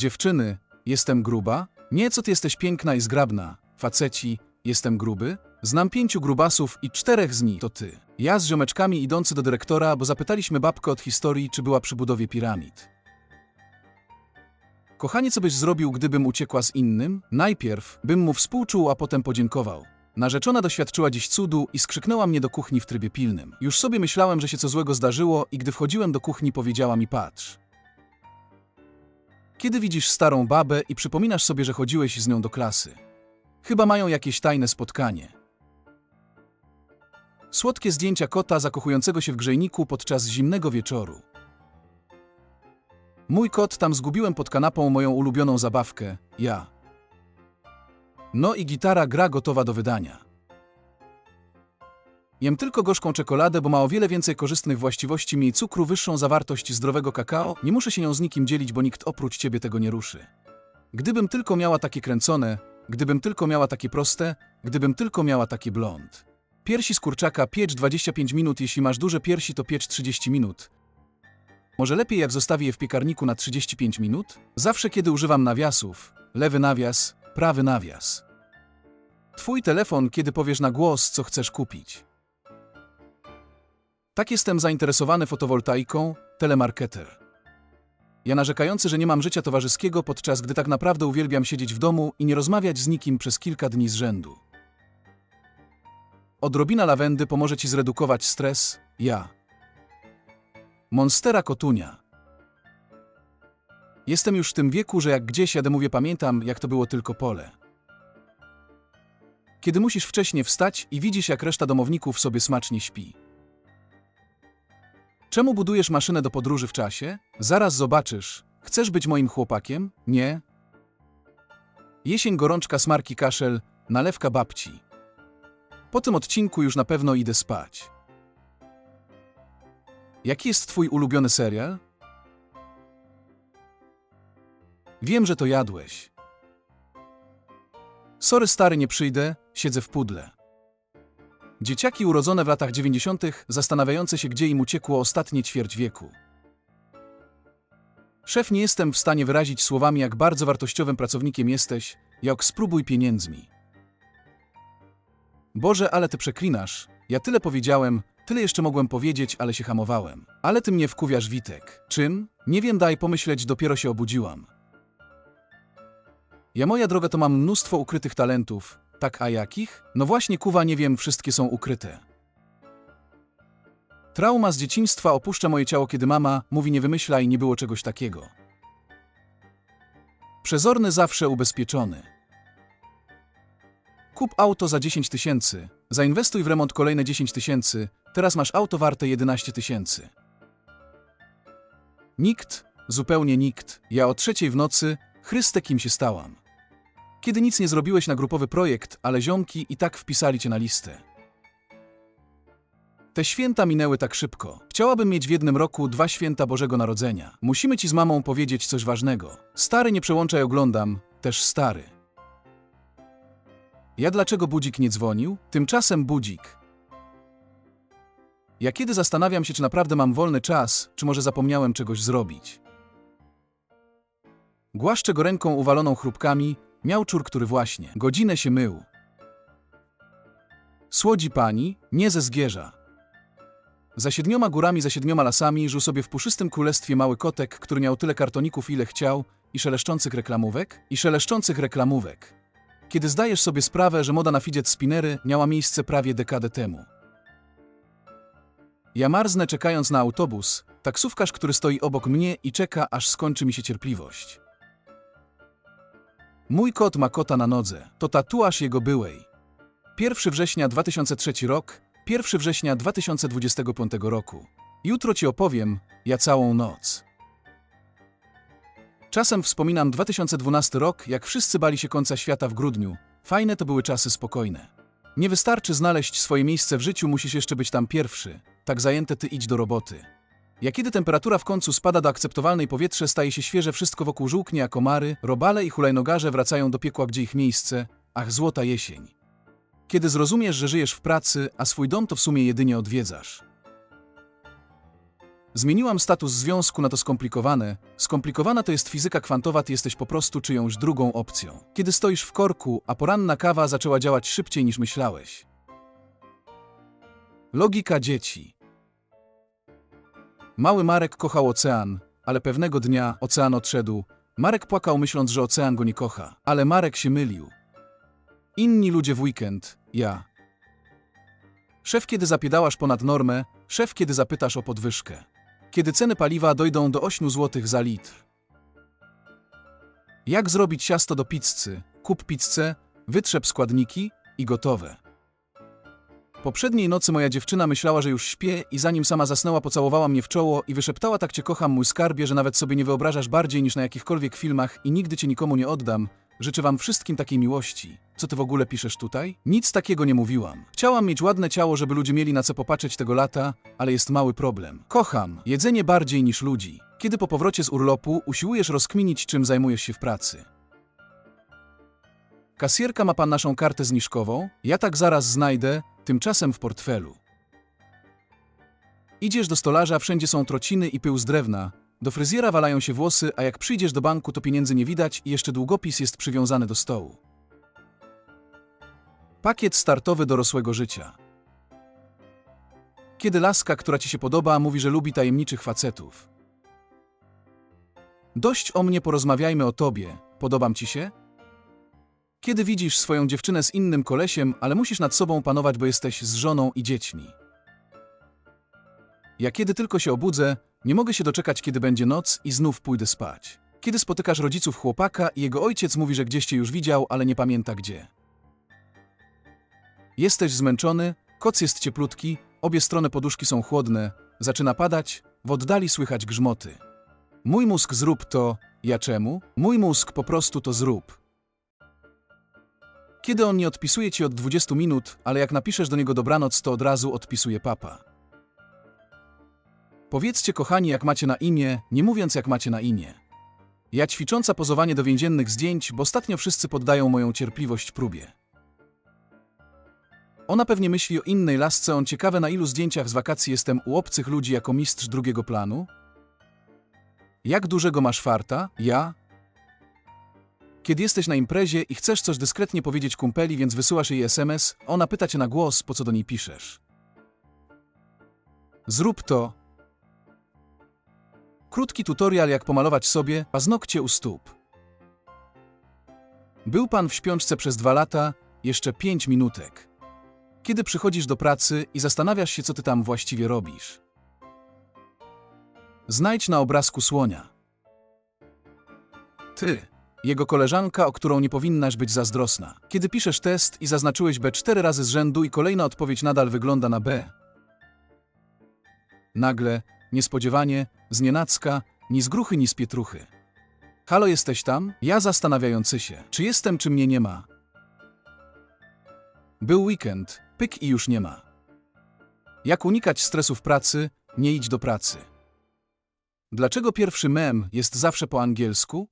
Dziewczyny, jestem gruba? Nie, co ty jesteś piękna i zgrabna. Faceci, jestem gruby? Znam pięciu grubasów i czterech z nich to ty. Ja z ziomeczkami idący do dyrektora, bo zapytaliśmy babkę od historii, czy była przy budowie piramid. Kochanie, co byś zrobił, gdybym uciekła z innym? Najpierw bym mu współczuł, a potem podziękował. Narzeczona doświadczyła dziś cudu i skrzyknęła mnie do kuchni w trybie pilnym. Już sobie myślałem, że się co złego zdarzyło i gdy wchodziłem do kuchni powiedziała mi patrz. Kiedy widzisz starą babę i przypominasz sobie, że chodziłeś z nią do klasy. Chyba mają jakieś tajne spotkanie. Słodkie zdjęcia kota zakochującego się w grzejniku podczas zimnego wieczoru. Mój kot tam zgubiłem pod kanapą moją ulubioną zabawkę, ja. No i gitara gra gotowa do wydania. Jem tylko gorzką czekoladę, bo ma o wiele więcej korzystnych właściwości, mniej cukru, wyższą zawartość zdrowego kakao. Nie muszę się nią z nikim dzielić, bo nikt oprócz ciebie tego nie ruszy. Gdybym tylko miała takie kręcone, gdybym tylko miała takie proste, gdybym tylko miała takie blond. Piersi z kurczaka piecz 25 minut, jeśli masz duże piersi to piecz 30 minut. Może lepiej jak zostawię je w piekarniku na 35 minut? Zawsze kiedy używam nawiasów, lewy nawias, prawy nawias. Twój telefon, kiedy powiesz na głos, co chcesz kupić. Tak jestem zainteresowany fotowoltaiką, telemarketer. Ja narzekający, że nie mam życia towarzyskiego, podczas gdy tak naprawdę uwielbiam siedzieć w domu i nie rozmawiać z nikim przez kilka dni z rzędu. Odrobina lawendy pomoże ci zredukować stres, ja. Monstera Kotunia. Jestem już w tym wieku, że jak gdzieś jadę mówię pamiętam, jak to było tylko pole. Kiedy musisz wcześnie wstać i widzisz, jak reszta domowników sobie smacznie śpi. Czemu budujesz maszynę do podróży w czasie? Zaraz zobaczysz. Chcesz być moim chłopakiem? Nie. Jesień gorączka, smarki, kaszel, nalewka babci. Po tym odcinku już na pewno idę spać. Jaki jest twój ulubiony serial? Wiem, że to jadłeś. Sorry stary, nie przyjdę, siedzę w pudle. Dzieciaki urodzone w latach 90. zastanawiające się, gdzie im uciekło ostatnie ćwierć wieku. Szef, nie jestem w stanie wyrazić słowami, jak bardzo wartościowym pracownikiem jesteś, jak spróbuj pieniędzmi. Boże, ale ty przeklinasz. Ja tyle powiedziałem, tyle jeszcze mogłem powiedzieć, ale się hamowałem. Ale ty mnie wkuwiasz, Witek. Czym? Nie wiem, daj pomyśleć, dopiero się obudziłam. Ja, moja droga, to mam mnóstwo ukrytych talentów. Tak, a jakich? No właśnie, kuwa, nie wiem, wszystkie są ukryte. Trauma z dzieciństwa opuszcza moje ciało, kiedy mama mówi nie wymyślaj, nie było czegoś takiego. Przezorny zawsze ubezpieczony. Kup auto za 10 tysięcy, zainwestuj w remont kolejne 10 tysięcy, teraz masz auto warte 11 tysięcy. Nikt, zupełnie nikt, ja o trzeciej w nocy, Chryste kim się stałam. Kiedy nic nie zrobiłeś na grupowy projekt, ale ziomki i tak wpisali cię na listę. Te święta minęły tak szybko. Chciałabym mieć w jednym roku dwa święta Bożego Narodzenia. Musimy ci z mamą powiedzieć coś ważnego. Stary nie przełączaj oglądam, też stary. Ja dlaczego budzik nie dzwonił? Tymczasem budzik. Ja kiedy zastanawiam się, czy naprawdę mam wolny czas, czy może zapomniałem czegoś zrobić. Głaszczę go ręką uwaloną chrupkami, miał czur, który właśnie godzinę się mył. Słodzi pani, nie ze zgierza. Za siedmioma górami, za siedmioma lasami żył sobie w puszystym królestwie mały kotek, który miał tyle kartoników, ile chciał, i szeleszczących reklamówek, i szeleszczących reklamówek. Kiedy zdajesz sobie sprawę, że moda na fidget spinnery miała miejsce prawie dekadę temu. Ja marznę czekając na autobus, taksówkarz, który stoi obok mnie i czeka, aż skończy mi się cierpliwość. Mój kot ma kota na nodze. To tatuaż jego byłej. 1 września 2003 rok, 1 września 2025 roku. Jutro ci opowiem, ja całą noc. Czasem wspominam 2012 rok, jak wszyscy bali się końca świata w grudniu. Fajne to były czasy spokojne. Nie wystarczy znaleźć swoje miejsce w życiu, musisz jeszcze być tam pierwszy. Tak zajęte ty idź do roboty. Jak kiedy temperatura w końcu spada do akceptowalnej powietrze, staje się świeże, wszystko wokół żółknie, a komary, robale i hulajnogarze wracają do piekła, gdzie ich miejsce. Ach, złota jesień. Kiedy zrozumiesz, że żyjesz w pracy, a swój dom to w sumie jedynie odwiedzasz. Zmieniłam status związku na to skomplikowane. Skomplikowana to jest fizyka kwantowa, ty jesteś po prostu czyjąś drugą opcją. Kiedy stoisz w korku, a poranna kawa zaczęła działać szybciej niż myślałeś. Logika dzieci. Mały Marek kochał ocean, ale pewnego dnia ocean odszedł. Marek płakał, myśląc, że ocean go nie kocha, ale Marek się mylił. Inni ludzie w weekend, ja. Szef, kiedy zapiedałasz ponad normę, szef, kiedy zapytasz o podwyżkę. Kiedy ceny paliwa dojdą do 8 zł za litr. Jak zrobić ciasto do pizzy? Kup pizzę, wytrzep składniki i gotowe. Poprzedniej nocy moja dziewczyna myślała, że już śpię i zanim sama zasnęła, pocałowała mnie w czoło i wyszeptała tak cię kocham, mój skarbie, że nawet sobie nie wyobrażasz bardziej niż na jakichkolwiek filmach i nigdy cię nikomu nie oddam. Życzę wam wszystkim takiej miłości. Co ty w ogóle piszesz tutaj? Nic takiego nie mówiłam. Chciałam mieć ładne ciało, żeby ludzie mieli na co popatrzeć tego lata, ale jest mały problem. Kocham jedzenie bardziej niż ludzi. Kiedy po powrocie z urlopu usiłujesz rozkminić, czym zajmujesz się w pracy. Kasjerka ma pan naszą kartę zniżkową? Ja tak zaraz znajdę, tymczasem w portfelu. Idziesz do stolarza, wszędzie są trociny i pył z drewna. Do fryzjera walają się włosy, a jak przyjdziesz do banku, to pieniędzy nie widać i jeszcze długopis jest przywiązany do stołu. Pakiet startowy dorosłego życia. Kiedy laska, która ci się podoba, mówi, że lubi tajemniczych facetów. Dość o mnie, porozmawiajmy o tobie. Podobam ci się? Kiedy widzisz swoją dziewczynę z innym kolesiem, ale musisz nad sobą panować, bo jesteś z żoną i dziećmi. Ja kiedy tylko się obudzę, nie mogę się doczekać, kiedy będzie noc i znów pójdę spać. Kiedy spotykasz rodziców chłopaka i jego ojciec mówi, że gdzieś cię już widział, ale nie pamięta gdzie. Jesteś zmęczony, koc jest cieplutki, obie strony poduszki są chłodne, zaczyna padać, w oddali słychać grzmoty. Mój mózg zrób to, ja czemu? Mój mózg po prostu to zrób. Kiedy on nie odpisuje ci od 20 minut, ale jak napiszesz do niego dobranoc, to od razu odpisuje papa. Powiedzcie, kochani, jak macie na imię, nie mówiąc, jak macie na imię. Ja ćwicząca pozowanie do więziennych zdjęć, bo ostatnio wszyscy poddają moją cierpliwość próbie. Ona pewnie myśli o innej lasce, on ciekawe na ilu zdjęciach z wakacji jestem u obcych ludzi jako mistrz drugiego planu? Jak dużego masz farta? Ja? Kiedy jesteś na imprezie i chcesz coś dyskretnie powiedzieć kumpeli, więc wysyłasz jej SMS, ona pyta cię na głos, po co do niej piszesz. Zrób to. Krótki tutorial, jak pomalować sobie paznokcie u stóp. Był pan w śpiączce przez dwa lata, jeszcze pięć minutek. Kiedy przychodzisz do pracy i zastanawiasz się, co ty tam właściwie robisz. Znajdź na obrazku słonia. Ty, jego koleżanka, o którą nie powinnaś być zazdrosna. Kiedy piszesz test i zaznaczyłeś B cztery razy z rzędu i kolejna odpowiedź nadal wygląda na B. Nagle, niespodziewanie, znienacka, ni z gruchy, ni z pietruchy. Halo, jesteś tam? Ja zastanawiający się, czy jestem, czy mnie nie ma. Był weekend, pyk i już nie ma. Jak unikać stresu w pracy? Nie idź do pracy. Dlaczego pierwszy mem jest zawsze po angielsku?